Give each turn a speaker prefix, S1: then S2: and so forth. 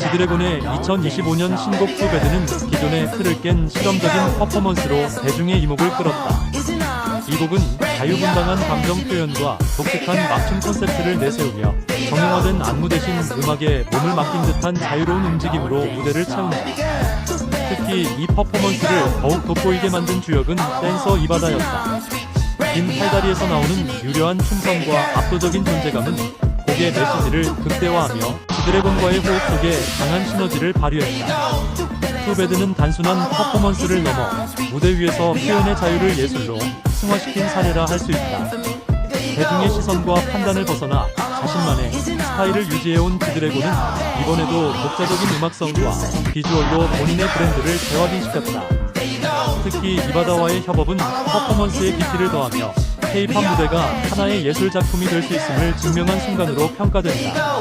S1: 지드래곤의 2025년 신곡 투배드는 기존의 틀을 깬 실험적인 퍼포먼스로 대중의 이목을 끌었다. 이 곡은 자유분방한 감정 표현과 독특한 맞춤 컨셉트를 내세우며 정형화된 안무 대신 음악에 몸을 맡긴 듯한 자유로운 움직임으로 무대를 채운다. 특히 이 퍼포먼스를 더욱 돋보이게 만든 주역은 댄서 이바다였다. 긴 팔다리에서 나오는 유려한 춤선과 압도적인 존재감은 곡의 메시지를 극대화하며 지 드래곤과의 호흡 속에 강한 시너지를 발휘했다. 투배드는 단순한 퍼포먼스를 넘어 무대 위에서 표현의 자유를 예술로 승화시킨 사례라 할 수 있다. 대중의 시선과 판단을 벗어나 자신만의 스타일을 유지해온 지드래곤은 이번에도 독자적인 음악성과 비주얼로 본인의 브랜드를 재확인시켰다. 특히 이바다와의 협업은 퍼포먼스의 깊이를 더하며 K-팝 무대가 하나의 예술 작품이 될 수 있음을 증명한 순간으로 평가된다.